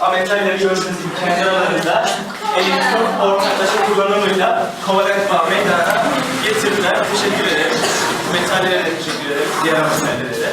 metalleri gördüğünüz gibi kendi aralarında elektron ortaklaşa kullanımıyla kovalent bağ meydana getirdiler. Teşekkür ederim. Metallere de teşekkür ederim. Diğer metallere de.